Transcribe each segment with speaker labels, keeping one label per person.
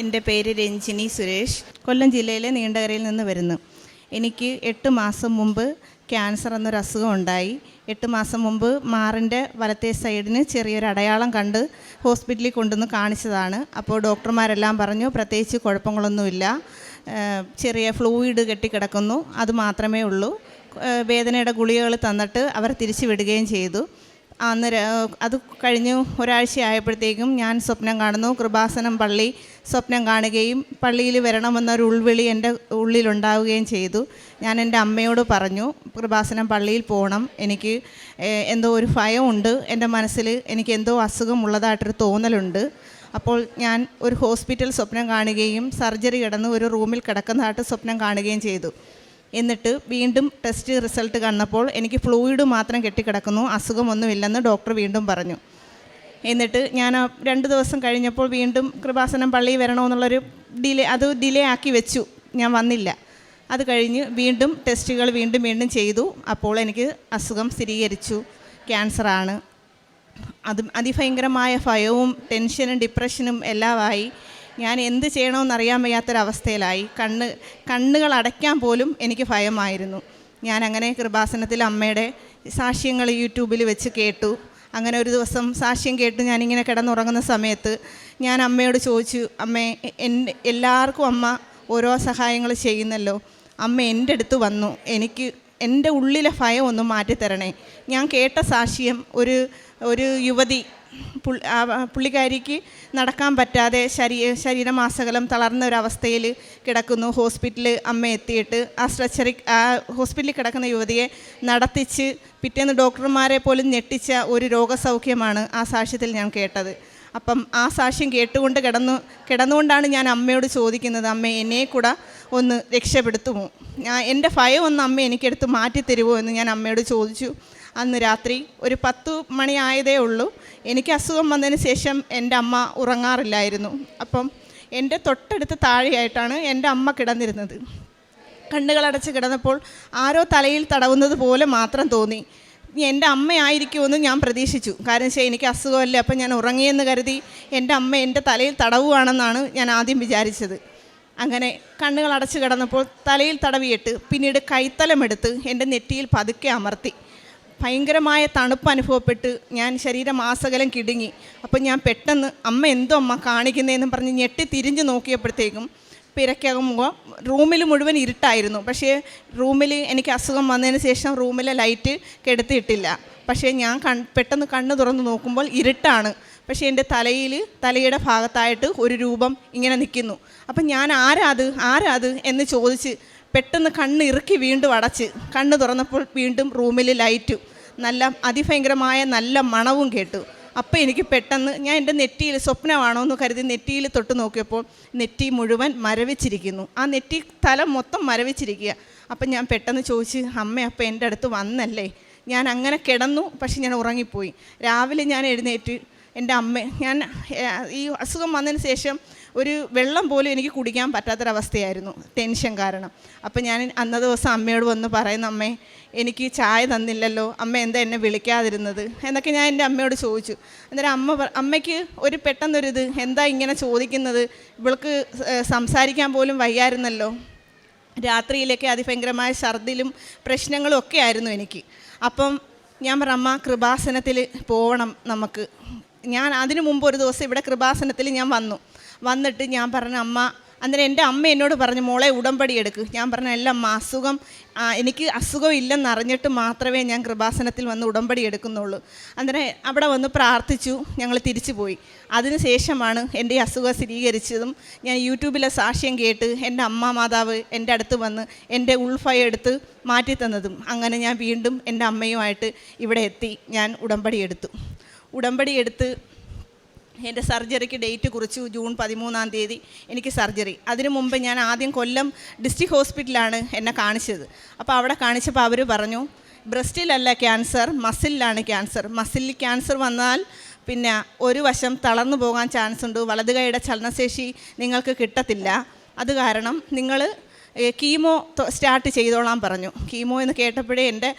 Speaker 1: എന്റെ പേര് രഞ്ജിനി സുരേഷ്. കൊല്ലം ജില്ലയിലെ നീണ്ടകരയിൽ നിന്ന് വരുന്നു. എനിക്ക് എട്ട് മാസം മുമ്പ് ക്യാൻസർ എന്നൊരു അസുഖം ഉണ്ടായി. എട്ട് മാസം മുമ്പ് മാറിന്റെ വലത്തെ സൈഡിന് ചെറിയൊരു അടയാളം കണ്ട് ഹോസ്പിറ്റലിൽ കൊണ്ടുവന്ന് കാണിച്ചതാണ്. അപ്പോൾ ഡോക്ടർമാരെല്ലാം പറഞ്ഞു പ്രത്യേകിച്ച് കുഴപ്പങ്ങളൊന്നുമില്ല. ചെറിയ ഫ്ലൂയിഡ് കെട്ടിക്കിടക്കുന്നു. അത് മാത്രമേ ഉള്ളൂ. വേദനയുടെ ഗുളികകൾ തന്നിട്ട് അവർ തിരിച്ചു വിടുകയും ചെയ്തു. അന്നേരം അത് കഴിഞ്ഞ് ഒരാഴ്ച ആയപ്പോഴത്തേക്കും ഞാൻ സ്വപ്നം കാണുന്നു. കൃപാസനം പള്ളി സ്വപ്നം കാണുകയും പള്ളിയിൽ വരണമെന്നൊരു ഉൾവിളി എന്റെ ഉള്ളിലുണ്ടാവുകയും ചെയ്തു. ഞാൻ എന്റെ അമ്മയോട് പറഞ്ഞു കൃപാസനം പള്ളിയിൽ പോകണം എനിക്ക് എന്തോ ഒരു ഭയമുണ്ട്. എന്റെ മനസ്സിൽ എനിക്ക് എന്തോ അസുഖമുള്ളതായിട്ടൊരു തോന്നലുണ്ട്. അപ്പോൾ ഞാൻ ഒരു ഹോസ്പിറ്റൽ സ്വപ്നം കാണുകയും സർജറി കിടന്ന് ഒരു റൂമിൽ കിടക്കുന്നതായിട്ട് സ്വപ്നം കാണുകയും ചെയ്തു. എന്നിട്ട് വീണ്ടും ടെസ്റ്റ് റിസൾട്ട് കണ്ടപ്പോൾ എനിക്ക് ഫ്ലൂയിഡ് മാത്രം കെട്ടിക്കിടക്കുന്നു അസുഖമൊന്നുമില്ലെന്ന് ഡോക്ടർ വീണ്ടും പറഞ്ഞു. എന്നിട്ട് ഞാൻ രണ്ട് ദിവസം കഴിഞ്ഞപ്പോൾ വീണ്ടും കൃപാസനം പള്ളിയിൽ വരണമെന്നുള്ളൊരു ഡിലേ അത് ഡിലേ ആക്കി വെച്ചു. ഞാൻ വന്നില്ല. അത് കഴിഞ്ഞ് വീണ്ടും ടെസ്റ്റുകൾ വീണ്ടും വീണ്ടും ചെയ്തു. അപ്പോൾ എനിക്ക് അസുഖം സ്ഥിരീകരിച്ചു. ക്യാൻസറാണ് അത് അതിഭയങ്കരമായ ഭയവും ടെൻഷനും ഡിപ്രഷനും എല്ലാമായി. ഞാൻ എന്ത് ചെയ്യണമെന്നറിയാൻ വയ്യാത്തൊരവസ്ഥയിലായി. കണ്ണ് കണ്ണുകൾ അടയ്ക്കാൻ പോലും എനിക്ക് ഭയമായിരുന്നു. ഞാൻ അങ്ങനെ കൃപാസനത്തിൽ അമ്മയുടെ സാക്ഷ്യങ്ങൾ യൂട്യൂബിൽ വെച്ച് കേട്ടു. അങ്ങനെ ഒരു ദിവസം സാക്ഷ്യം കേട്ട് ഞാനിങ്ങനെ കിടന്നുറങ്ങുന്ന സമയത്ത് ഞാൻ അമ്മയോട് ചോദിച്ചു അമ്മേ എന്റെ എല്ലാവർക്കും അമ്മ ഓരോ സഹായങ്ങൾ ചെയ്യുന്നല്ലോ. അമ്മ എന്റെ അടുത്ത് വന്നു. എനിക്ക് എന്റെ ഉള്ളിലെ ഭയം ഒന്ന് മാറ്റിത്തരണേ. ഞാൻ കേട്ട സാക്ഷ്യം ഒരു ഒരു യുവതി പുള്ളിക്കാരിക്ക് നടക്കാൻ പറ്റാതെ ശരീ ശരീരമാസകലം തളർന്ന ഒരവസ്ഥയിൽ കിടക്കുന്നു. ഹോസ്പിറ്റലിൽ അമ്മ എത്തിയിട്ട് ആ സ്ട്രെച്ചറിൽ ആ ഹോസ്പിറ്റലിൽ കിടക്കുന്ന യുവതിയെ നടത്തിച്ച് പിറ്റേന്ന് ഡോക്ടർമാരെ പോലും ഞെട്ടിച്ച ഒരു രോഗസൗഖ്യമാണ് ആ സാക്ഷ്യത്തിൽ ഞാൻ കേട്ടത്. അപ്പം ആ സാക്ഷ്യം കേട്ടുകൊണ്ട് കിടന്നു കിടന്നുകൊണ്ടാണ് ഞാൻ അമ്മയോട് ചോദിക്കുന്നത് അമ്മ എന്നെ കൂടെ ഒന്ന് രക്ഷപ്പെടുത്തുമോ? ഞാൻ എന്റെ ഭയം ഒന്ന് അമ്മ എനിക്കെടുത്ത് മാറ്റിത്തരുമോ? എന്ന് ഞാൻ അമ്മയോട് ചോദിച്ചു. അന്ന് രാത്രി ഒരു പത്ത് മണിയായതേ ഉള്ളൂ. എനിക്ക് അസുഖം വന്നതിന് ശേഷം എന്റെ അമ്മ ഉറങ്ങാറില്ലായിരുന്നു. അപ്പം എന്റെ തൊട്ടടുത്ത് താഴെയായിട്ടാണ് എന്റെ അമ്മ കിടന്നിരുന്നത്. കണ്ണുകളടച്ച് കിടന്നപ്പോൾ ആരോ തലയിൽ തടവുന്നത് പോലെ മാത്രം തോന്നി. എന്റെ അമ്മയായിരിക്കുമെന്ന് ഞാൻ പ്രതീക്ഷിച്ചു. കാരണം വെച്ചാൽ എനിക്ക് അസുഖമല്ലേ അപ്പം ഞാൻ ഉറങ്ങിയെന്ന് കരുതി എന്റെ അമ്മ എന്റെ തലയിൽ തടവുകയാണെന്നാണ് ഞാൻ ആദ്യം വിചാരിച്ചത്. അങ്ങനെ കണ്ണുകൾ അടച്ചു കിടന്നപ്പോൾ തലയിൽ തടവിയിട്ട് പിന്നീട് കൈത്തലമെടുത്ത് എന്റെ നെറ്റിയിൽ പതുക്കെ അമർത്തി. ഭയങ്കരമായ തണുപ്പ് അനുഭവപ്പെട്ട് ഞാൻ ശരീരം ആസകലം കിടുങ്ങി. അപ്പം ഞാൻ പെട്ടെന്ന് അമ്മ എന്തോ അമ്മ കാണിക്കുന്നതെന്ന് പറഞ്ഞ് ഞെട്ടി തിരിഞ്ഞ് നോക്കിയപ്പോഴത്തേക്കും പിരക്കാകുമ്പോൾ റൂമിൽ മുഴുവൻ ഇരുട്ടായിരുന്നു. പക്ഷേ റൂമിൽ എനിക്ക് അസുഖം വന്നതിന് ശേഷം റൂമിലെ ലൈറ്റ് കെടുത്തിയിട്ടില്ല. പക്ഷേ ഞാൻ കൺ പെട്ടെന്ന് കണ്ണ് തുറന്ന് നോക്കുമ്പോൾ ഇരുട്ടാണ്. പക്ഷേ എന്റെ തലയിൽ തലയുടെ ഭാഗത്തായിട്ട് ഒരു രൂപം ഇങ്ങനെ നിൽക്കുന്നു. അപ്പം ഞാൻ ആരാത് ആരാത് എന്ന് ചോദിച്ച് പെട്ടെന്ന് കണ്ണ് ഇറുക്കി വീണ്ടും അടച്ച് കണ്ണ് തുറന്നപ്പോൾ വീണ്ടും റൂമിൽ ലൈറ്റും നല്ല അതിഭയങ്കരമായ നല്ല മണവും കേട്ടു. അപ്പോൾ എനിക്ക് പെട്ടെന്ന് ഞാൻ എന്റെ നെറ്റിയിൽ സ്വപ്നമാണോ എന്ന് കരുതി നെറ്റിയിൽ തൊട്ട് നോക്കിയപ്പോൾ നെറ്റി മുഴുവൻ മരവിച്ചിരിക്കുന്നു. ആ നെറ്റി തല മൊത്തം മരവിച്ചിരിക്കുക. അപ്പം ഞാൻ പെട്ടെന്ന് ചോദിച്ച് അമ്മ അപ്പം എന്റെ അടുത്ത് വന്നല്ലേ? ഞാൻ അങ്ങനെ കിടന്നു പക്ഷെ ഞാൻ ഉറങ്ങിപ്പോയി. രാവിലെ ഞാൻ എഴുന്നേറ്റ് എന്റെ അമ്മ ഞാൻ ഈ അസുഖം വന്നതിന് ശേഷം ഒരു വെള്ളം പോലും എനിക്ക് കുടിക്കാൻ പറ്റാത്തൊരവസ്ഥയായിരുന്നു ടെൻഷൻ കാരണം. അപ്പം ഞാൻ അന്ന ദിവസം അമ്മയോട് വന്ന് പറയുന്ന അമ്മേ എനിക്ക് ചായ തന്നില്ലല്ലോ അമ്മ എന്താ എന്നെ വിളിക്കാതിരുന്നത്? എന്നൊക്കെ ഞാൻ എന്റെ അമ്മയോട് ചോദിച്ചു. അന്നേരം അമ്മ അമ്മയ്ക്ക് ഒരു പെട്ടെന്നൊരിത് എന്താ ഇങ്ങനെ ചോദിക്കുന്നത്? ഇവൾക്ക് സംസാരിക്കാൻ പോലും വയ്യായിരുന്നല്ലോ. രാത്രിയിലൊക്കെ അതിഭയങ്കരമായ ഛർദിലും പ്രശ്നങ്ങളും ഒക്കെ ആയിരുന്നു എനിക്ക്. അപ്പം ഞാൻ പറഞ്ഞ അമ്മ കൃപാസനത്തിൽ പോകണം നമുക്ക്. ഞാൻ അതിനു മുമ്പ് ഒരു ദിവസം ഇവിടെ കൃപാസനത്തിൽ ഞാൻ വന്നു. വന്നിട്ട് ഞാൻ പറഞ്ഞു അമ്മ അന്നേരം എന്റെ അമ്മ എന്നോട് പറഞ്ഞു മോളെ ഉടമ്പടി എടുക്ക്. ഞാൻ പറഞ്ഞു എല്ലാം അസുഖം എനിക്ക് അസുഖം ഇല്ലെന്ന് അറിഞ്ഞിട്ട് മാത്രമേ ഞാൻ കൃപാസനത്തിൽ വന്ന് ഉടമ്പടി എടുക്കുന്നുള്ളൂ. അന്നേരം അവിടെ വന്ന് പ്രാർത്ഥിച്ചു ഞങ്ങൾ തിരിച്ചു പോയി. അതിനുശേഷമാണ് എന്റെ അസുഖം സ്ഥിരീകരിച്ചതും ഞാൻ യൂട്യൂബിലെ സാക്ഷ്യം കേട്ട് എന്റെ അമ്മ മാതാവ് എന്റെ അടുത്ത് വന്ന് എന്റെ ഉൾഫയ എടുത്ത് മാറ്റി തന്നതും അങ്ങനെ ഞാൻ വീണ്ടും എന്റെ അമ്മയുമായിട്ട് ഇവിടെ എത്തി ഞാൻ ഉടമ്പടി എടുത്തു. ഉടമ്പടി എടുത്ത് എന്റെ സർജറിക്ക് ഡേറ്റ് കുറിച്ചു ജൂൺ പതിമൂന്നാം തീയതി എനിക്ക് സർജറി. അതിനു മുമ്പ് ഞാൻ ആദ്യം കൊല്ലം ഡിസ്ട്രിക്ട് ഹോസ്പിറ്റലാണ് എന്നെ കാണിച്ചത്. അപ്പോൾ അവിടെ കാണിച്ചപ്പോൾ അവർ പറഞ്ഞു ബ്രസ്റ്റിലല്ല ക്യാൻസർ മസിലിലാണ് ക്യാൻസർ. മസിലിൽ ക്യാൻസർ വന്നാൽ പിന്നെ ഒരു വശം തളർന്നു പോകാൻ ചാൻസ് ഉണ്ട് വലതുകൈയുടെ ചലനശേഷി നിങ്ങൾക്ക് കിട്ടത്തില്ല. അത് കാരണം നിങ്ങൾ കീമോ സ്റ്റാർട്ട് ചെയ്തോളാൻ പറഞ്ഞു. കീമോ എന്ന് കേട്ടപ്പോഴേ എന്റെ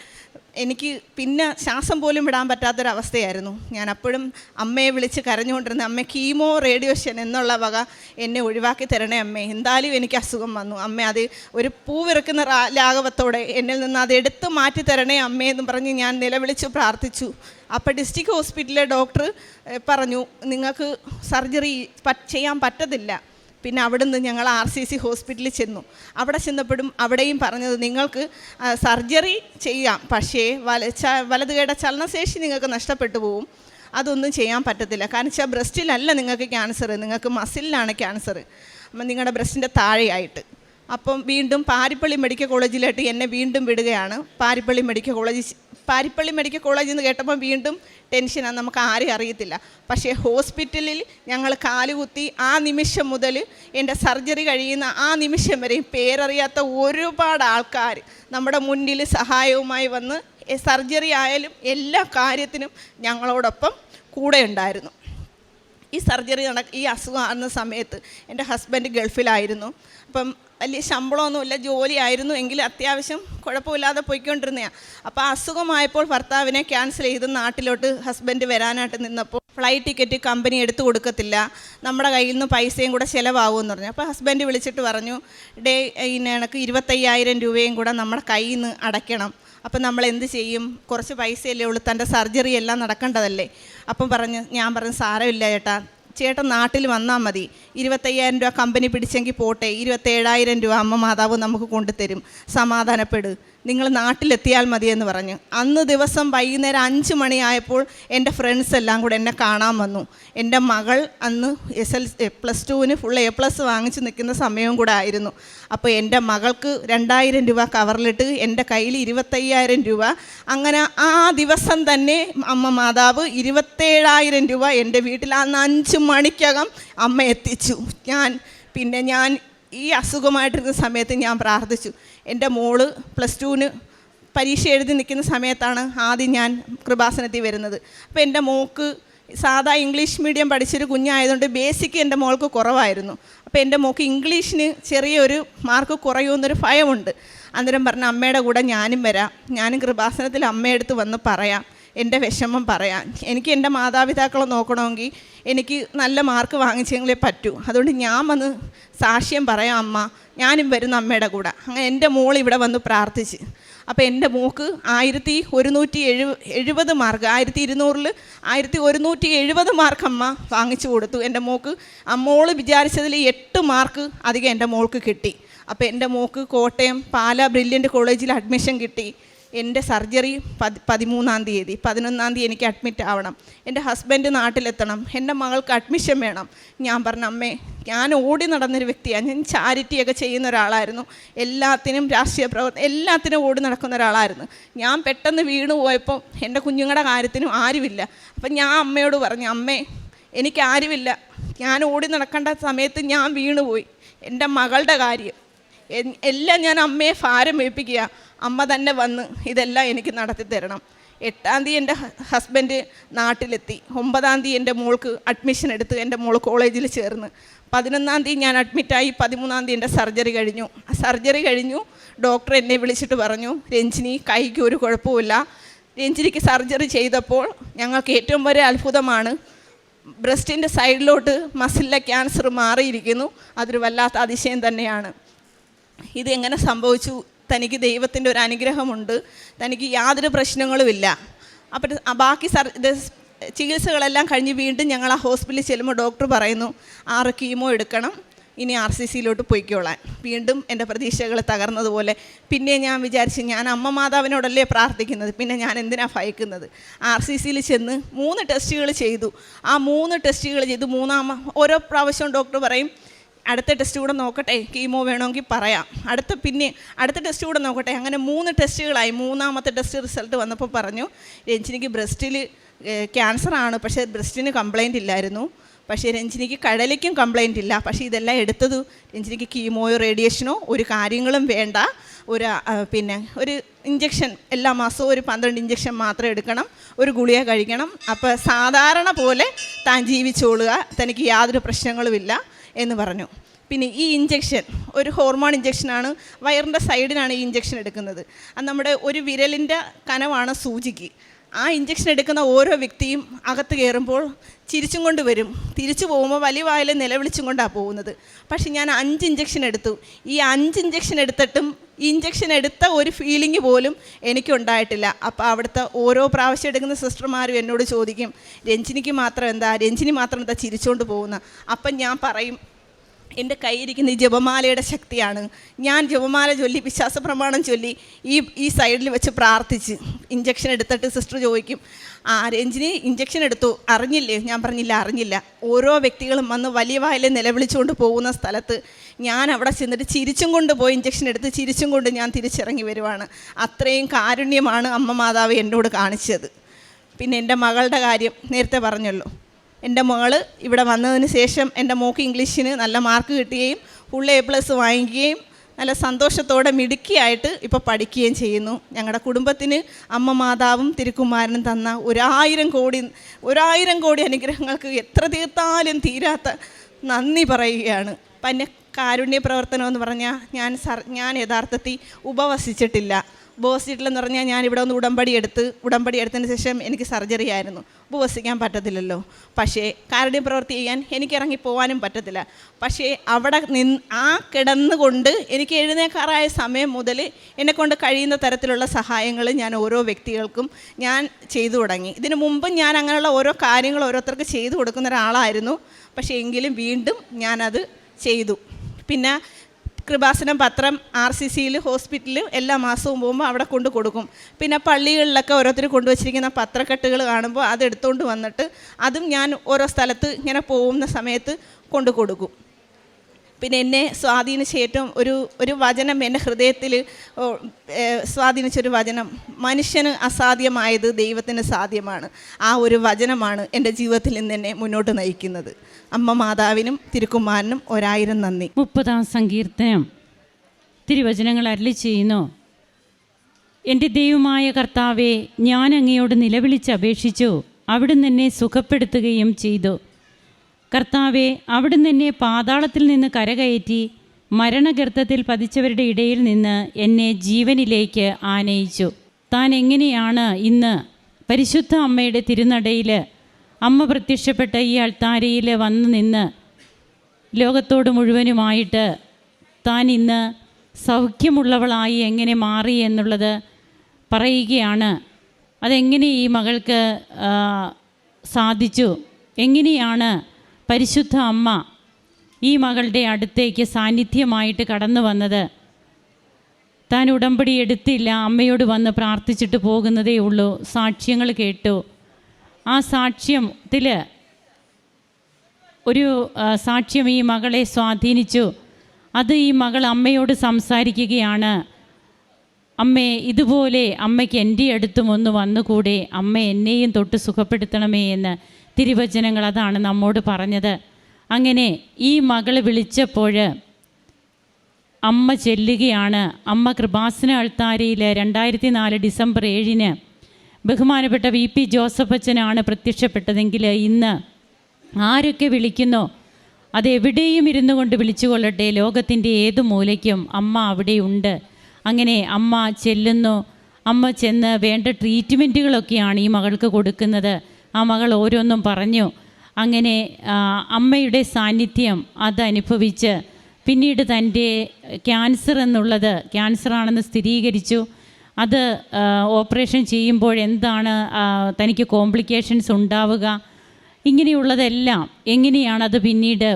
Speaker 1: എനിക്ക് പിന്നെ ശ്വാസം പോലും വിടാൻ പറ്റാത്തൊരവസ്ഥയായിരുന്നു. ഞാൻ അപ്പോഴും അമ്മയെ വിളിച്ച് കരഞ്ഞുകൊണ്ടിരുന്ന അമ്മ കീമോ റേഡിയോഷൻ എന്നുള്ള വക എന്നെ ഒഴിവാക്കി തരണേ അമ്മ. എന്തായാലും എനിക്ക് അസുഖം വന്നു. അമ്മ അത് ഒരു പൂവിറക്കുന്ന ലാഘവത്തോടെ എന്നിൽ നിന്ന് അത് എടുത്ത് മാറ്റി തരണേ അമ്മയെന്ന് പറഞ്ഞ് ഞാൻ നിലവിളിച്ച് പ്രാർത്ഥിച്ചു. അപ്പോൾ ഡിസ്ട്രിക്ട് ഹോസ്പിറ്റലിലെ ഡോക്ടർ പറഞ്ഞു നിങ്ങൾക്ക് സർജറി ചെയ്യാൻ പറ്റത്തില്ല. പിന്നെ അവിടുന്ന് ഞങ്ങൾ ആർ സി സി ഹോസ്പിറ്റലിൽ ചെന്നു. അവിടെ ചെന്നപ്പോഴും അവിടെയും പറഞ്ഞത് നിങ്ങൾക്ക് സർജറി ചെയ്യാം പക്ഷേ വല ച വലതുകയുടെ ചലനശേഷി നിങ്ങൾക്ക് നഷ്ടപ്പെട്ടു പോവും. അതൊന്നും ചെയ്യാൻ പറ്റത്തില്ല. കാരണം വെച്ചാൽ ബ്രസ്റ്റിലല്ല നിങ്ങൾക്ക് ക്യാൻസർ നിങ്ങൾക്ക് മസിലിലാണ് ക്യാൻസർ അപ്പം നിങ്ങളുടെ ബ്രസ്റ്റിന്റെ താഴെയായിട്ട്. അപ്പം വീണ്ടും പാരിപ്പള്ളി മെഡിക്കൽ കോളേജിലായിട്ട് എന്നെ വീണ്ടും വിടുകയാണ്. Parippally medical college Parippally medical കോളേജിൽ നിന്ന് കേട്ടപ്പോൾ വീണ്ടും ടെൻഷനാണ് നമുക്ക് ആരെയും അറിയത്തില്ല. പക്ഷേ ഹോസ്പിറ്റലിൽ ഞങ്ങൾ കാലുകുത്തി ആ നിമിഷം മുതൽ എന്റെ സർജറി കഴിയുന്ന ആ നിമിഷം വരെയും പേരറിയാത്ത ഒരുപാട് ആൾക്കാർ നമ്മുടെ മുന്നിൽ സഹായവുമായി വന്ന് സർജറി ആയാലും എല്ലാ കാര്യത്തിനും ഞങ്ങളോടൊപ്പം കൂടെ ഉണ്ടായിരുന്നു. ഈ സർജറി നട ഈ അസുഖം ആകുന്ന സമയത്ത് എന്റെ ഹസ്ബൻഡ് ഗൾഫിലായിരുന്നു. അപ്പം വലിയ ശമ്പളമൊന്നുമില്ല ജോലിയായിരുന്നു എങ്കിലും അത്യാവശ്യം കുഴപ്പമില്ലാതെ പോയിക്കൊണ്ടിരുന്നതാണ് അപ്പോൾ അസുഖമായപ്പോൾ ഭർത്താവിനെ ക്യാൻസൽ ചെയ്ത് നാട്ടിലോട്ട് ഹസ്ബൻഡ് വരാനായിട്ട് നിന്നപ്പോൾ ഫ്ലൈറ്റ് ടിക്കറ്റ് കമ്പനി എടുത്തു കൊടുക്കത്തില്ല. നമ്മുടെ കയ്യിൽ നിന്ന് പൈസയും കൂടെ ചിലവാകുമെന്ന് പറഞ്ഞു. അപ്പോൾ ഹസ്ബൻഡ് വിളിച്ചിട്ട് പറഞ്ഞു ഡേ ഇന്ന എനിക്ക് ഇരുപത്തയ്യായിരം രൂപയും കൂടെ നമ്മുടെ കയ്യിൽ നിന്ന് അടയ്ക്കണം. അപ്പം നമ്മൾ എന്ത് ചെയ്യും? കുറച്ച് പൈസയല്ലേ ഉള്ളൂ തന്റെ സർജറി എല്ലാം നടക്കേണ്ടതല്ലേ? അപ്പം പറഞ്ഞ് ഞാൻ പറഞ്ഞു സാരമില്ല ചേട്ടാ. ചേട്ടൻ നാട്ടിൽ വന്നാൽ മതി. ഇരുപത്തയ്യായിരം രൂപ കമ്പനി പിടിച്ചെങ്കിൽ പോട്ടെ. ഇരുപത്തേഴായിരം രൂപ അമ്മ മാതാവ് നമുക്ക് കൊണ്ടുതരും. സമാധാനപ്പെട്. നിങ്ങൾ നാട്ടിലെത്തിയാൽ മതിയെന്ന് പറഞ്ഞു. അന്ന് ദിവസം വൈകുന്നേരം അഞ്ച് മണിയായപ്പോൾ എന്റെ ഫ്രണ്ട്സ് എല്ലാം കൂടെ എന്നെ കാണാൻ വന്നു. എന്റെ മകൾ അന്ന് എസ് എൽ പ്ലസ് ടുവിന് ഫുൾ എ പ്ലസ് വാങ്ങിച്ച് നിൽക്കുന്ന സമയവും കൂടെ ആയിരുന്നു. അപ്പോൾ എന്റെ മകൾക്ക് രണ്ടായിരം രൂപ കവറിലിട്ട് എന്റെ കയ്യിൽ ഇരുപത്തയ്യായിരം രൂപ. അങ്ങനെ ആ ദിവസം തന്നെ അമ്മ മാതാവ് ഇരുപത്തേഴായിരം രൂപ എന്റെ വീട്ടിൽ അന്ന് അഞ്ച് മണിക്കകം അമ്മ എത്തിച്ചു. ഞാൻ പിന്നെ ഞാൻ ഈ അസുഖമായിട്ടിരുന്ന സമയത്ത് ഞാൻ പ്രാർത്ഥിച്ചു. എന്റെ മോൾ പ്ലസ് ടുവിന് പരീക്ഷ എഴുതി നിൽക്കുന്ന സമയത്താണ് ആദ്യം ഞാൻ കൃപാസനത്തിൽ വരുന്നത്. അപ്പോൾ എന്റെ മോൾക്ക് സാധാ ഇംഗ്ലീഷ് മീഡിയം പഠിച്ചൊരു കുഞ്ഞായതുകൊണ്ട് ബേസിക് എന്റെ മോൾക്ക് കുറവായിരുന്നു. അപ്പോൾ എന്റെ മോൾക്ക് ഇംഗ്ലീഷിന് ചെറിയൊരു മാർക്ക് കുറയുമെന്നൊരു ഭയമുണ്ട്. അന്നേരം പറഞ്ഞ അമ്മയുടെ കൂടെ ഞാനും വരാം. ഞാനും കൃപാസനത്തിൽ അമ്മയെടുത്ത് വന്ന് പറയാം. എന്റെ വിഷമം പറയാൻ. എനിക്ക് എന്റെ മാതാപിതാക്കളെ നോക്കണമെങ്കിൽ എനിക്ക് നല്ല മാർക്ക് വാങ്ങിച്ചെങ്കിലേ പറ്റൂ. അതുകൊണ്ട് ഞാൻ വന്ന് സാക്ഷ്യം പറയാം അമ്മ ഞാനും വരുന്ന അമ്മയുടെ കൂടെ. അങ്ങനെ എന്റെ മോൾ ഇവിടെ വന്ന് പ്രാർത്ഥിച്ച്. അപ്പോൾ എന്റെ മോക്ക് ആയിരത്തി ഒരുന്നൂറ്റി എഴു എഴുപത് മാർക്ക് ആയിരത്തി ഇരുന്നൂറിൽ ആയിരത്തി ഒരുന്നൂറ്റി എഴുപത് മാർക്ക് അമ്മ വാങ്ങിച്ചു കൊടുത്തു. എന്റെ മോക്ക് ആ മോൾ വിചാരിച്ചതിൽ എട്ട് മാർക്ക് അധികം എന്റെ മോൾക്ക് കിട്ടി. അപ്പോൾ എന്റെ മോക്ക് കോട്ടയം പാല ബ്രില്യന്റ് കോളേജിൽ അഡ്മിഷൻ കിട്ടി. എന്റെ സർജറി പതി പതിമൂന്നാം തീയതി പതിനൊന്നാം തീയതി എനിക്ക് അഡ്മിറ്റ് ആവണം. എന്റെ ഹസ്ബൻഡ് നാട്ടിലെത്തണം. എന്റെ മകൾക്ക് അഡ്മിഷൻ വേണം. ഞാൻ പറഞ്ഞു അമ്മേ ഞാൻ ഓടി നടന്നൊരു വ്യക്തിയാണ് ഞാൻ ചാരിറ്റിയൊക്കെ ചെയ്യുന്ന ഒരാളായിരുന്നു. എല്ലാത്തിനും രാഷ്ട്രീയ പ്രവർത്തനം എല്ലാത്തിനും ഓടി നടക്കുന്ന ഒരാളായിരുന്നു. ഞാൻ പെട്ടെന്ന് വീണു പോയപ്പോൾ എന്റെ കുഞ്ഞുങ്ങളുടെ കാര്യത്തിനും ആരുമില്ല. അപ്പം ഞാൻ അമ്മയോട് പറഞ്ഞു അമ്മേ എനിക്ക് ആരുമില്ല. ഞാൻ ഓടി നടക്കേണ്ട സമയത്ത് ഞാൻ വീണുപോയി. എന്റെ മകളുടെ കാര്യം എല്ലാം ഞാൻ അമ്മയെ ഭാരം ഏൽപ്പിക്കുക. അമ്മ തന്നെ വന്ന് ഇതെല്ലാം എനിക്ക് നടത്തി തരണം. എട്ടാം തീയതി എന്റെ ഹസ്ബൻഡ് നാട്ടിലെത്തി. ഒമ്പതാം തീയതി എന്റെ മോൾക്ക് അഡ്മിഷൻ എടുത്ത് എന്റെ മോൾ കോളേജിൽ ചേർന്ന്. പതിനൊന്നാം തീയതി ഞാൻ അഡ്മിറ്റായി പതിമൂന്നാം തീയതി എന്റെ സർജറി കഴിഞ്ഞു. സർജറി കഴിഞ്ഞു. ഡോക്ടർ എന്നെ വിളിച്ചിട്ട് പറഞ്ഞു രഞ്ജിനി കൈക്ക് ഒരു കുഴപ്പമില്ല രഞ്ജിനിക്ക് സർജറി ചെയ്തപ്പോൾ ഞങ്ങൾക്ക് ഏറ്റവും വലിയ അത്ഭുതമാണ് ബ്രസ്റ്റിന്റെ സൈഡിലോട്ട് മസിലിലെ ക്യാൻസർ മാറിയിരിക്കുന്നു. അതൊരു വല്ലാത്ത അതിശയം തന്നെയാണ്. ഇതെങ്ങനെ സംഭവിച്ചു? തനിക്ക് ദൈവത്തിന്റെ ഒരു അനുഗ്രഹമുണ്ട്. തനിക്ക് യാതൊരു പ്രശ്നങ്ങളുമില്ല. അപ്പം ബാക്കി സർ ചികിത്സകളെല്ലാം കഴിഞ്ഞ് വീണ്ടും ഞങ്ങൾ ആ ഹോസ്പിറ്റലിൽ ചെല്ലുമ്പോൾ ഡോക്ടർ പറയുന്നു ആറ് കീമോ എടുക്കണം. ഇനി ആർ സി സിയിലോട്ട് പോയിക്കോളാൻ. വീണ്ടും എന്റെ പ്രതീക്ഷകൾ തകർന്നതുപോലെ പിന്നെ ഞാൻ വിചാരിച്ചു ഞാൻ അമ്മ മാതാവിനോടല്ലേ പ്രാർത്ഥിക്കുന്നത്? പിന്നെ ഞാൻ എന്തിനാണ് ഭയക്കുന്നത്? ആർ സി സിയിൽ ചെന്ന് മൂന്ന് ടെസ്റ്റുകൾ ചെയ്തു. ആ മൂന്ന് ടെസ്റ്റുകൾ ചെയ്തു മൂന്നാമ ഓരോ പ്രാവശ്യവും ഡോക്ടർ പറയും അടുത്ത ടെസ്റ്റ് കൂടെ നോക്കട്ടെ കീമോ വേണമെങ്കിൽ പറയാം. അടുത്ത പിന്നെ അടുത്ത ടെസ്റ്റ് കൂടെ നോക്കട്ടെ. അങ്ങനെ മൂന്ന് ടെസ്റ്റുകളായി മൂന്നാമത്തെ ടെസ്റ്റ് റിസൾട്ട് വന്നപ്പോൾ പറഞ്ഞു രഞ്ജിനിക്ക് ബ്രസ്റ്റിൽ ക്യാൻസറാണ് പക്ഷേ ബ്രസ്റ്റിന് കംപ്ലൈന്റ് ഇല്ലായിരുന്നു. പക്ഷേ രഞ്ജിനിക്ക് കടലിക്കും കംപ്ലൈന്റ് ഇല്ല. പക്ഷേ ഇതെല്ലാം എടുത്തത് രഞ്ജിനിക്ക് കീമോയോ റേഡിയേഷനോ ഒരു കാര്യങ്ങളും വേണ്ട. ഒരു പിന്നെ ഒരു ഇഞ്ചക്ഷൻ എല്ലാ മാസവും ഒരു പന്ത്രണ്ട് ഇഞ്ചക്ഷൻ മാത്രം എടുക്കണം. ഒരു ഗുളിക കഴിക്കണം. അപ്പോൾ സാധാരണ പോലെ താൻ ജീവിച്ചോളുക. തനിക്ക് യാതൊരു പ്രശ്നങ്ങളുമില്ല എന്ന് പറഞ്ഞു. പിന്നെ ഈ ഇഞ്ചക്ഷൻ ഒരു ഹോർമോൺ ഇഞ്ചക്ഷനാണ് വയറിന്റെ സൈഡിനാണ് ഈ ഇഞ്ചക്ഷൻ എടുക്കുന്നത്. അത് നമ്മുടെ ഒരു വിരലിന്റെ കനവാണ് സൂചിക്ക്. ആ ഇഞ്ചക്ഷൻ എടുക്കുന്ന ഓരോ വ്യക്തിയും അകത്ത് കയറുമ്പോൾ ചിരിച്ചും കൊണ്ട് വരും. തിരിച്ചു പോകുമ്പോൾ വലിയ വായിൽ നിലവിളിച്ചും കൊണ്ടാണ് പോകുന്നത്. പക്ഷേ ഞാൻ അഞ്ച് ഇഞ്ചക്ഷൻ എടുത്തു. ഈ അഞ്ച് ഇഞ്ചക്ഷൻ എടുത്തിട്ടും ഇഞ്ചക്ഷൻ എടുത്ത ഒരു ഫീലിംഗ് പോലും എനിക്കുണ്ടായിട്ടില്ല. അപ്പോൾ അവിടുത്തെ ഓരോ പ്രാവശ്യം എടുക്കുന്ന സിസ്റ്റർമാരും എന്നോട് ചോദിക്കും രഞ്ജിനിക്ക് മാത്രം എന്താ? രഞ്ജിനി മാത്രം എന്താ ചിരിച്ചുകൊണ്ട് പോകുന്ന? അപ്പം ഞാൻ പറയും എന്റെ കയ്യിരിക്കുന്ന ഈ ജപമാലയുടെ ശക്തിയാണ്. ഞാൻ ജപമാല ചൊല്ലി വിശ്വാസ പ്രമാണം ചൊല്ലി ഈ ഈ സൈഡിൽ വെച്ച് പ്രാർത്ഥിച്ച് ഇഞ്ചക്ഷൻ എടുത്തിട്ട് സിസ്റ്റർ ചോദിക്കും ആ രഞ്ജിനി ഇഞ്ചക്ഷൻ എടുത്തു. അറിഞ്ഞില്ലേ? ഞാൻ പറഞ്ഞില്ല അറിഞ്ഞില്ല. ഓരോ വ്യക്തികളും വന്ന് വലിയ വായിൽ നിലവിളിച്ചുകൊണ്ട് പോകുന്ന സ്ഥലത്ത് ഞാൻ അവിടെ ചെന്നിട്ട് ചിരിച്ചും കൊണ്ട് പോയി ഇഞ്ചക്ഷൻ എടുത്ത് ചിരിച്ചും കൊണ്ട് ഞാൻ തിരിച്ചിറങ്ങി വരുവാണ്. അത്രയും കാരുണ്യമാണ് അമ്മ മാതാവ് എന്നോട് കാണിച്ചത്. പിന്നെ എന്റെ മകളുടെ കാര്യം നേരത്തെ പറഞ്ഞല്ലോ. എന്റെ മകൾ ഇവിടെ വന്നതിന് ശേഷം എന്റെ മോക്ക് ഇംഗ്ലീഷിന് നല്ല മാർക്ക് കിട്ടുകയും ഫുൾ എ പ്ലസ് വാങ്ങിക്കുകയും നല്ല സന്തോഷത്തോടെ മിടുക്കിയായിട്ട് ഇപ്പോൾ പഠിക്കുകയും ചെയ്യുന്നു. ഞങ്ങളുടെ കുടുംബത്തിന് അമ്മ മാതാവും തിരുക്കുമാരനും തന്ന ഒരായിരം കോടി ഒരായിരം കോടി അനുഗ്രഹങ്ങൾക്ക് എത്ര തീർത്താലും തീരാത്ത നന്ദി പറയുകയാണ്. പിന്നെ കാരുണ്യ പ്രവർത്തനം എന്ന് പറഞ്ഞാൽ ഞാൻ സർ ഞാൻ യഥാർത്ഥത്തിൽ ഉപവസിച്ചിട്ടില്ല. ഉപവസിച്ചിട്ടില്ലെന്ന് പറഞ്ഞാൽ ഞാൻ ഇവിടെ ഒന്ന് ഉടമ്പടി എടുത്ത് ഉടമ്പടി എടുത്തതിന് ശേഷം എനിക്ക് സർജറി ആയിരുന്നു. ഉപവസിക്കാൻ പറ്റത്തില്ലല്ലോ. പക്ഷേ കാരുണ്യ പ്രവൃത്തി ചെയ്യാൻ എനിക്ക് ഇറങ്ങി പോകാനും പറ്റത്തില്ല. പക്ഷേ അവിടെ നിന്ന് ആ കിടന്നുകൊണ്ട് എനിക്ക് എഴുന്നേക്കാറായ സമയം മുതൽ എന്നെക്കൊണ്ട് കഴിയുന്ന തരത്തിലുള്ള സഹായങ്ങൾ ഞാൻ ഓരോ വ്യക്തികൾക്കും ഞാൻ ചെയ്തു തുടങ്ങി. ഇതിനു മുമ്പ് ഞാൻ അങ്ങനെയുള്ള ഓരോ കാര്യങ്ങൾ ഓരോരുത്തർക്ക് ചെയ്തു കൊടുക്കുന്ന ഒരാളായിരുന്നു. പക്ഷേ എങ്കിലും വീണ്ടും ഞാനത് ചെയ്തു. പിന്നെ കൃപാസനം പത്രം ആർ സി സിയിൽ ഹോസ്പിറ്റലിൽ എല്ലാ മാസവും പോകുമ്പോൾ അവിടെ കൊണ്ട് കൊടുക്കും. പിന്നെ പള്ളികളിലൊക്കെ ഓരോരുത്തർ കൊണ്ടുവച്ചിരിക്കുന്ന പത്രക്കെട്ടുകൾ കാണുമ്പോൾ അത് എടുത്തുകൊണ്ട് വന്നിട്ട് അതും ഞാൻ ഓരോ സ്ഥലത്ത് ഇങ്ങനെ പോകുന്ന സമയത്ത് കൊണ്ടു കൊടുക്കും. പിന്നെ എന്നെ സ്വാധീനിച്ച ഏറ്റവും ഒരു ഒരു വചനം എന്റെ ഹൃദയത്തിൽ സ്വാധീനിച്ചൊരു വചനം മനുഷ്യന് അസാധ്യമായത് ദൈവത്തിന് സാധ്യമാണ്. ആ ഒരു വചനമാണ് എന്റെ ജീവിതത്തിൽ നിന്ന് എന്നെ മുന്നോട്ട് നയിക്കുന്നത്. അമ്മ മാതാവിനും തിരുക്കുമാരനും ഒരായിരം നന്ദി.
Speaker 2: മുപ്പതാം സങ്കീർത്തനം. തിരുവചനങ്ങൾ അരളി ചെയ്യുന്നു. എന്റെ ദൈവമായ കർത്താവെ ഞാൻ അങ്ങയോട് നിലവിളിച്ച് അപേക്ഷിച്ചു. അവിടുന്ന് എന്നെ സുഖപ്പെടുത്തുകയും ചെയ്തു. കർത്താവെ അവിടുന്ന് എന്നെ പാതാളത്തിൽ നിന്ന് കരകയറ്റി മരണഗർത്തത്തിൽ പതിച്ചവരുടെ ഇടയിൽ നിന്ന് എന്നെ ജീവനിലേക്ക് ആനയിച്ചു. താൻ എങ്ങനെയാണ് ഇന്ന് പരിശുദ്ധ അമ്മയുടെ തിരുനടയിൽ അമ്മ പ്രത്യക്ഷപ്പെട്ട ഈ അൾത്താരയിൽ വന്ന് നിന്ന് ലോകത്തോട് മുഴുവനുമായിട്ട് താൻ ഇന്ന് സൗഖ്യമുള്ളവളായി എങ്ങനെ മാറി എന്നുള്ളത് പറയുകയാണ്. അതെങ്ങനെ ഈ മകൾക്ക് സാധിച്ചു? എങ്ങനെയാണ് പരിശുദ്ധ അമ്മ ഈ മകളുടെ അടുത്തേക്ക് സാന്നിധ്യമായിട്ട് കടന്നു വന്നത്. താൻ ഉടമ്പടി എടുത്തില്ല അമ്മയോട് വന്ന് പ്രാർത്ഥിച്ചിട്ട് പോകുന്നതേ ഉള്ളൂ. സാക്ഷ്യങ്ങൾ കേട്ടു. ആ സാക്ഷ്യത്തിൽ ഒരു സാക്ഷ്യം ഈ മകളെ സ്വാധീനിച്ചു. അത് ഈ മകൾ അമ്മയോട് സംസാരിക്കുകയാണ്. അമ്മേ ഇതുപോലെ അമ്മയ്ക്ക് എന്റെ അടുത്തും ഒന്ന് വന്നുകൂടെ. അമ്മ എന്നെയും തൊട്ട് സുഖപ്പെടുത്തണമേ എന്ന്. തിരുവചനങ്ങൾ അതാണ് നമ്മോട് പറഞ്ഞത്. അങ്ങനെ ഈ മകൾ വിളിച്ചപ്പോൾ അമ്മ ചെല്ലുകയാണ്. അമ്മ കൃപാസന അൾത്താരയിൽ രണ്ടായിരത്തി നാല് ഡിസംബർ ഏഴിന് ബഹുമാനപ്പെട്ട വി പി ജോസഫ് അച്ഛനാണ് പ്രത്യക്ഷപ്പെട്ടതെങ്കിൽ ഇന്ന് ആരൊക്കെ വിളിക്കുന്നോ? അതെവിടെയും ഇരുന്നു കൊണ്ട് വിളിച്ചുകൊള്ളട്ടെ ലോകത്തിന്റെ ഏത് മൂലയ്ക്കും അമ്മ അവിടെയുണ്ട് അങ്ങനെ അമ്മ ചെല്ലുന്നു. അമ്മ ചെന്ന് വേണ്ട ട്രീറ്റ്മെന്റുകളൊക്കെയാണ് ഈ മകൾക്ക് കൊടുക്കുന്നത്. ആ മകൾ ഓരോന്നും പറഞ്ഞു. അങ്ങനെ അമ്മയുടെ സാന്നിധ്യം അതനുഭവിച്ച് പിന്നീട് തന്റെ ക്യാൻസർ എന്നുള്ളത് ക്യാൻസറാണെന്ന് സ്ഥിരീകരിച്ചു. അത് ഓപ്പറേഷൻ ചെയ്യുമ്പോൾ എന്താണ് തനിക്ക് കോംപ്ലിക്കേഷൻസ് ഉണ്ടാവുക? ഇങ്ങനെയുള്ളതെല്ലാം എങ്ങനെയാണത് പിന്നീട്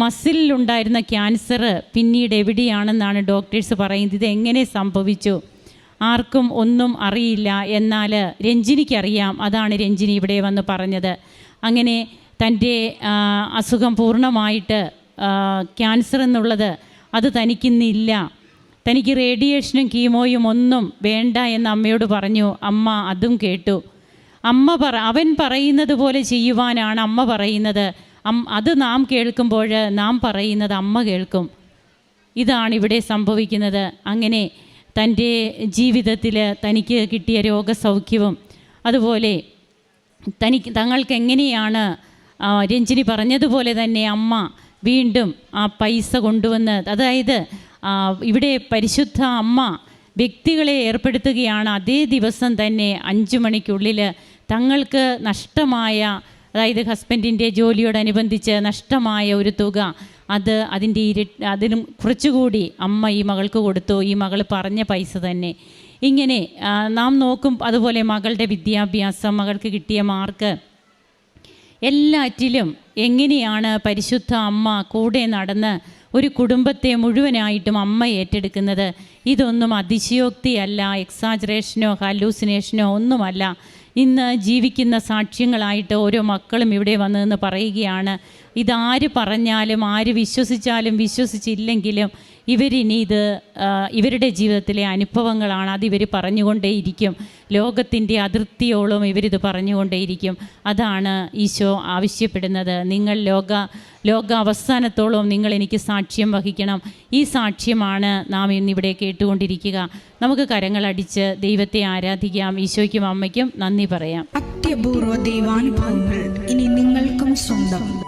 Speaker 2: മസിലുണ്ടായിരുന്ന ക്യാൻസർ പിന്നീട് എവിടെയാണെന്നാണ് ഡോക്ടേഴ്സ് പറയുന്നത്? ഇത് എങ്ങനെ സംഭവിച്ചു? ആർക്കും ഒന്നും അറിയില്ല എന്നാൽ രഞ്ജിനിക്കറിയാം അതാണ് രഞ്ജിനി ഇവിടെ വന്ന് പറഞ്ഞത്. അങ്ങനെ തന്റെ അസുഖം പൂർണമായിട്ട് ക്യാൻസർ എന്നുള്ളത് അത് തനിക്കിന്നില്ല. തനിക്ക് റേഡിയേഷനും കീമോയും ഒന്നും വേണ്ട എന്ന് അമ്മയോട് പറഞ്ഞു. അമ്മ അതും കേട്ടു. അമ്മ പറ അവൻ പറയുന്നത് പോലെ ചെയ്യുവാനാണ് അമ്മ പറയുന്നത്. അത് നാം കേൾക്കുമ്പോൾ നാം പറയുന്നത് അമ്മ കേൾക്കും. ഇതാണ് ഇവിടെ സംഭവിക്കുന്നത്. അങ്ങനെ തന്റെ ജീവിതത്തിൽ തനിക്ക് കിട്ടിയ രോഗസൗഖ്യവും അതുപോലെ തനിക്ക് തങ്ങൾക്ക് എങ്ങനെയാണ് രഞ്ജിനി പറഞ്ഞതുപോലെ തന്നെ അമ്മ വീണ്ടും ആ പൈസ കൊണ്ടുവന്ന് അതായത് ഇവിടെ പരിശുദ്ധ അമ്മ വ്യക്തികളെ ഏർപ്പെടുത്തുകയാണ്. അതേ ദിവസം തന്നെ അഞ്ചു മണിക്കുള്ളിൽ തങ്ങൾക്ക് നഷ്ടമായ അതായത് ഹസ്ബൻഡിന്റെ ജോലിയോടനുബന്ധിച്ച് നഷ്ടമായ ഒരു തുക അത് അതിന്റെ ഇര അതിനും കുറച്ചുകൂടി അമ്മ ഈ മകൾക്ക് കൊടുത്തു ഈ മകൾ പറഞ്ഞ പൈസ തന്നെ. ഇങ്ങനെ നാം നോക്കും അതുപോലെ മകളുടെ വിദ്യാഭ്യാസം മകൾക്ക് കിട്ടിയ മാർക്ക്. എല്ലാറ്റിലും എങ്ങനെയാണ് പരിശുദ്ധ അമ്മ കൂടെ നടന്ന് ഒരു കുടുംബത്തെ മുഴുവനായിട്ടും അമ്മ ഏറ്റെടുക്കുന്നത്? ഇതൊന്നും അതിശയോക്തിയല്ല എക്സാജറേഷനോ ഹലൂസിനേഷനോ ഒന്നുമല്ല. ഇന്ന് ജീവിക്കുന്ന സാക്ഷ്യങ്ങളായിട്ട് ഓരോ മക്കളും ഇവിടെ വന്നതെന്ന് പറയുകയാണ്. ഇതാര് പറഞ്ഞാലും ആര് വിശ്വസിച്ചാലും വിശ്വസിച്ചില്ലെങ്കിലും ഇവരിനി ഇത് ഇവരുടെ ജീവിതത്തിലെ അനുഭവങ്ങളാണ് അത് ഇവർ പറഞ്ഞുകൊണ്ടേയിരിക്കും. ലോകത്തിന്റെ അതിർത്തിയോളം ഇവരിത് പറഞ്ഞുകൊണ്ടേയിരിക്കും. അതാണ് ഈശോ ആവശ്യപ്പെടുന്നത്. നിങ്ങൾ ലോക ലോക അവസാനത്തോളം നിങ്ങൾ എനിക്ക് സാക്ഷ്യം വഹിക്കണം. ഈ സാക്ഷ്യമാണ് നാം ഇന്നിവിടെ കേട്ടുകൊണ്ടിരിക്കുക. നമുക്ക് കരങ്ങളടിച്ച് ദൈവത്തെ ആരാധിക്കാം. ഈശോയ്ക്കും അമ്മയ്ക്കും നന്ദി പറയാം.
Speaker 3: അത്യപൂർവ ദൈവാനുഭവങ്ങൾ ഇനി നിങ്ങൾക്കും സ്വന്തം.